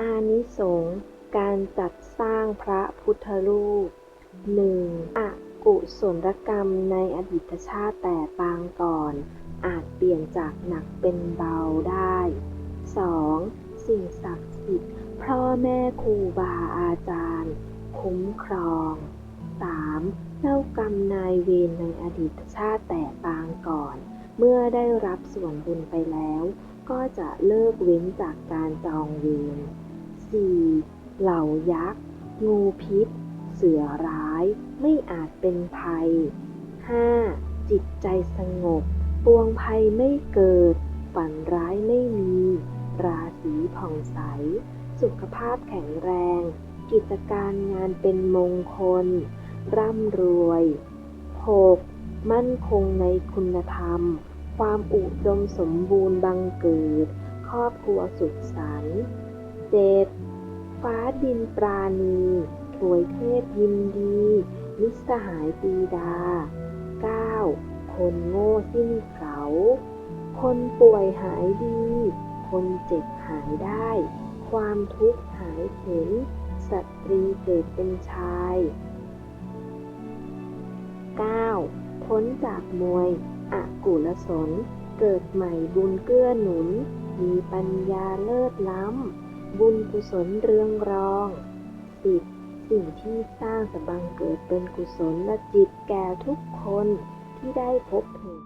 อานิสงส์การจัดสร้างพระพุทธรูป 1. อกุศลกรรมในอดีตชาติแต่ปางก่อน อาจเปลี่ยนจากหนักเป็นเบาได้ 2. สิ่งศักดิ์สิทธิ์พ่อแม่ครูบาอาจารย์ คุ้มครอง 3. เจ้ากรรมนายเวรในอดีตชาติแต่ปางก่อน เมื่อได้รับส่วนบุญไปแล้ว ก็จะเลิกเว้นจากการจองเวร 4. เหล่ายักษ์ งูพิษ เสือร้าย ไม่อาจเป็นภัย 5. จิตใจสงบ ปวงภัยไม่เกิด ฝันร้ายไม่มี ราศีผ่องใส สุขภาพแข็งแรง กิจการงานเป็นมงคล ร่ำรวย 6. มั่นคงในคุณธรรม ความอุดมสมบูรณ์บังเกิด ครอบครัวสุขสันต์ 7. ฟ้าดินปราณีถวยเทพยินดี มิสหายปีดา 9. คนโง่สิ้นเขา คนป่วยหายดี คนเจ็บหายได้ ความทุกข์หายเข็นสตรีเกิดเป็นชาย 9. พ้นจากมวยอกุลสน เกิดใหม่บุญเกื้อหนุน มีปัญญาเลิศล้ำ บุญกุศลเรืองรอง 10. สิ่งที่สร้างจะบังเกิดเป็นกุศลและจิตแก่ทุกคนที่ได้พบเห็น